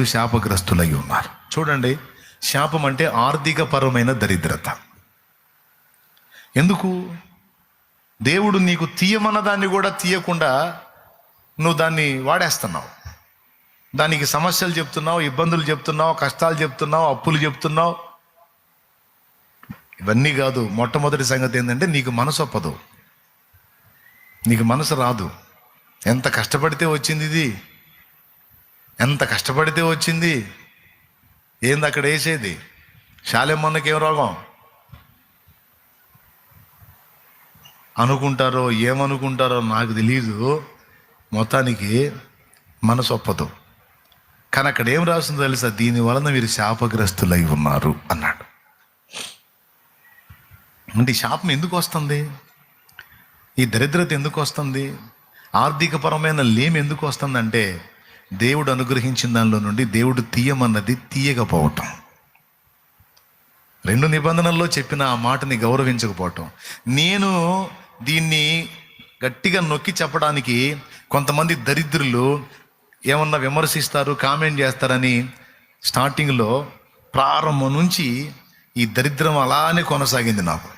మీరు శాపగ్రస్తులై ఉన్నారు. చూడండి శాపం అంటే ఆర్థికపరమైన దరిద్రత. ఎందుకు? దేవుడు నీకు తీయమన్న దాన్ని కూడా తీయకుండా నువ్వు దాన్ని వాడేస్తున్నావు. దానికి సమస్యలు చెప్తున్నావు ఇబ్బందులు చెప్తున్నావు కష్టాలు చెప్తున్నావు అప్పులు చెప్తున్నావు. ఇవన్నీ కాదు మొట్టమొదటి సంగతి ఏంటంటే నీకు మనసు ఒప్పదు. నీకు మనసు రాదు. ఎంత కష్టపడితే వచ్చింది ఇది? ఎంత కష్టపడితే వచ్చింది? ఏంది అక్కడ వేసేది? శాలెమ్మన్నకి ఏం రోగం? అనుకుంటారో ఏమనుకుంటారో నాకు తెలియదు మొత్తానికి మనసు ఒప్పదు. కానీ అక్కడ ఏం రాస్తుందో తెలుసా? దీని వలన మీరు శాపగ్రస్తులై ఉన్నారు అన్నాడు. అంటే శాపం ఎందుకు వస్తుంది? ఈ దరిద్రత ఎందుకు వస్తుంది? ఆర్థికపరమైన లేమి ఎందుకు వస్తుందంటే దేవుడు అనుగ్రహించిన దానిలో నుండి దేవుడు తీయమన్నది తీయకపోవటం. రెండు నిబంధనల్లో చెప్పిన ఆ మాటని గౌరవించకపోవటం. నేను దీన్ని గట్టిగా నొక్కి చెప్పడానికి కొంతమంది దరిద్రులు ఏమన్నా విమర్శిస్తారు కామెంట్ చేస్తారని స్టార్టింగ్లో ప్రారంభం నుంచి ఈ దరిద్రం అలానే కొనసాగింది నాకు.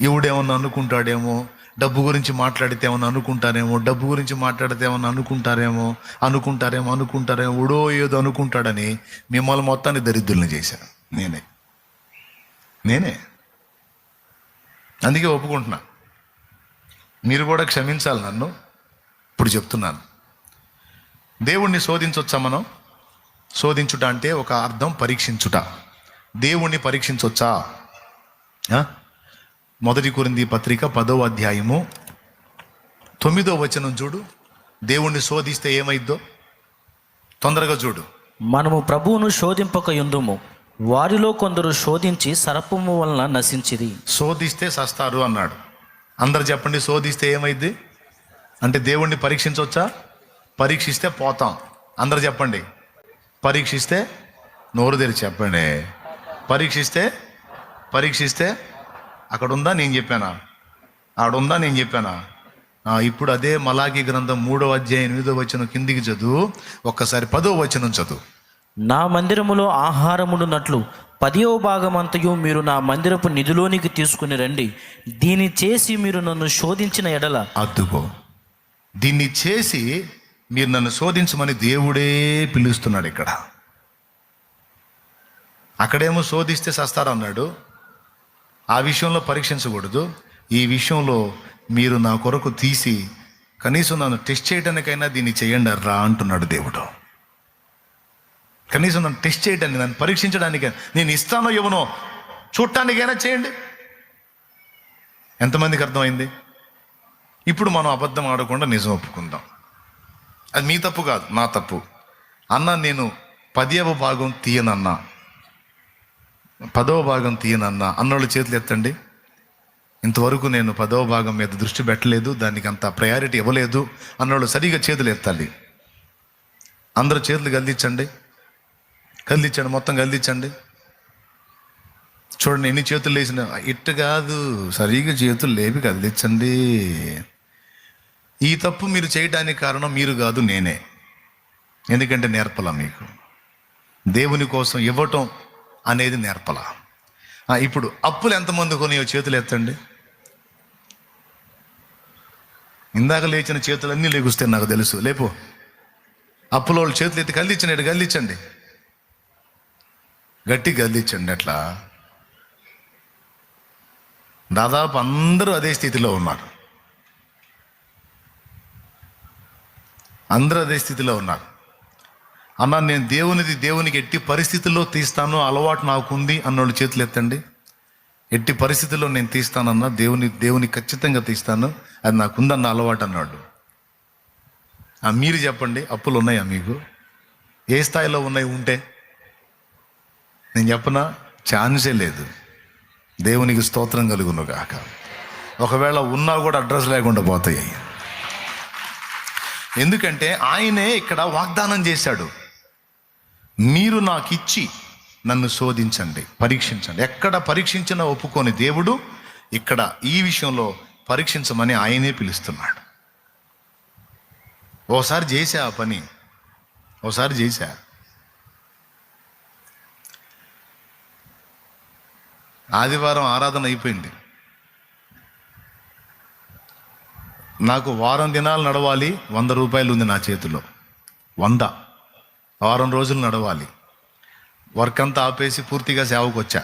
ఎవడేమన్నా అనుకుంటాడేమో డబ్బు గురించి మాట్లాడితే ఏమన్నా అనుకుంటారేమో డబ్బు గురించి మాట్లాడితే ఏమన్నా అనుకుంటారేమో అనుకుంటారేమో అనుకుంటారేమో ఉడో ఏదో అనుకుంటాడని మిమ్మల్ని మొత్తాన్ని దరిద్రుల్ని చేశాను నేనే. నేనే. అందుకే ఒప్పుకుంటున్నా. మీరు కూడా క్షమించాలి నన్ను. ఇప్పుడు చెప్తున్నాను. దేవుణ్ణి శోధించవచ్చా మనం? శోధించుట అంటే ఒక అర్థం పరీక్షించుట. దేవుణ్ణి పరీక్షించవచ్చా మొదటి కొరింది పత్రిక పదో అధ్యాయము. తొమ్మిదో వచనం చూడు. దేవుణ్ణి శోధిస్తే ఏమైద్దో? తొందరగా చూడు. మనము ప్రభువును శోధింపక యుందుము. వారిలో కొందరు శోధించి సర్పము వలన నశించిరి. శోధిస్తే సస్తారు అన్నాడు. అందరు చెప్పండి శోధిస్తే ఏమైద్ది? అంటే దేవుణ్ణి పరీక్షించవచ్చా పరీక్షిస్తే పోతాం. అందరు చెప్పండి. పరీక్షిస్తే నోరు తెరిచి చెప్పండి. పరీక్షిస్తే పరీక్షిస్తే అక్కడ ఉందా నేను చెప్పానా? ఆడ ఉందా నేను చెప్పానా? ఇప్పుడు అదే మలాకి గ్రంథం మూడో అధ్యాయం ఎనిమిదో వచనం కిందికి చదువు. ఒక్కసారి పదో వచనం చదువు. నా మందిరములో ఆహారముడున్నట్లు పదియో భాగమంతయు మీరు నా మందిరపు నిధిలోనికి తీసుకుని రండి. దీని చేసి మీరు నన్ను శోధించిన ఎడల అద్దుకో. దీన్ని చేసి మీరు నన్ను శోధించమని దేవుడే పిలుస్తున్నాడు ఇక్కడ. అక్కడేమో శోధిస్తే సస్తారు అన్నాడు. ఆ విషయంలో పరీక్షించకూడదు. ఈ విషయంలో మీరు నా కొరకు తీసి కనీసం నన్ను టెస్ట్ చేయడానికైనా దీన్ని చేయండి రా అంటున్నాడు దేవుడు. కనీసం నన్ను టెస్ట్ చేయడానికి నన్ను పరీక్షించడానికి నేను ఇస్తానో ఇవ్వనో చూడటానికైనా చేయండి. ఎంతమందికి అర్థమైంది? ఇప్పుడు మనం అబద్ధం ఆడకుండా నిజం ఒప్పుకుందాం. అది మీ తప్పు కాదు నా తప్పు. అన్న నేను పదియవ భాగం తీయనన్నా పదవ భాగం తీయనన్నా. అన్నోళ్ళ చేతులు ఎత్తండి. ఇంతవరకు నేను పదవ భాగం మీద దృష్టి పెట్టలేదు దానికి అంత ప్రయారిటీ ఇవ్వలేదు. అన్నోళ్ళు సరిగా చేతులు ఎత్తాలి అందరు చేతులు గల్దించండి కదిలించండి మొత్తం కదిలించండి చూడండి ఎన్ని చేతులు లేచిన. ఇట్టు కాదు సరిగా చేతులు లేపి కదిలించండి ఈ తప్పు మీరు చేయడానికి కారణం మీరు కాదు నేనే. ఎందుకంటే నేర్పలా మీకు. దేవుని కోసం ఇవ్వటం అనేది నేర్పలా. ఇప్పుడు అప్పులు ఎంతమంది కొనియో చేతులు ఎత్తండి? ఇందాక లేచిన చేతులన్నీ లేగుస్తాయి నాకు తెలుసు. లేపు. అప్పులో వాళ్ళు చేతులు ఎత్తి కదిలించండి ఇటు గట్టి కదిలించండి అట్లా. దాదాపు అందరూ అదే స్థితిలో ఉన్నారు. అందరూ అదే స్థితిలో ఉన్నారు. అన్న నేను దేవునిది దేవునికి ఎట్టి పరిస్థితుల్లో తీస్తాను అలవాటు నాకుంది అన్నోళ్ళు చేతులు ఎత్తండి ఎట్టి పరిస్థితుల్లో నేను తీస్తానన్నా దేవుని దేవుని ఖచ్చితంగా తీస్తాను అది నాకుందన్న అలవాటు అన్నాడు. మీరు చెప్పండి అప్పులు ఉన్నాయా మీకు? ఏ స్థాయిలో ఉన్నాయి ఉంటే? నేను చెప్పనా ఛాన్సే లేదు. దేవునికి స్తోత్రం కలుగును కాక ఒకవేళ ఉన్నా కూడా అడ్రస్ లేకుండా పోతాయి. ఎందుకంటే ఆయనే ఇక్కడ వాగ్దానం చేశాడు. మీరు నాకు ఇచ్చి నన్ను శోధించండి పరీక్షించండి. ఎక్కడ పరీక్షించినా ఒప్పుకొని దేవుడు ఇక్కడ ఈ విషయంలో పరీక్షించమని ఆయనే పిలుస్తున్నాడు. ఓసారి చేశా ఆ పని ఓసారి చేశా ఆదివారం ఆరాధన అయిపోయింది. నాకు వారం దినాలు నడవాలి వంద రూపాయలు ఉంది నా చేతిలో. వంద. వారం రోజులు నడవాలి. వర్క్ అంతా ఆపేసి పూర్తిగా సేవకు వచ్చా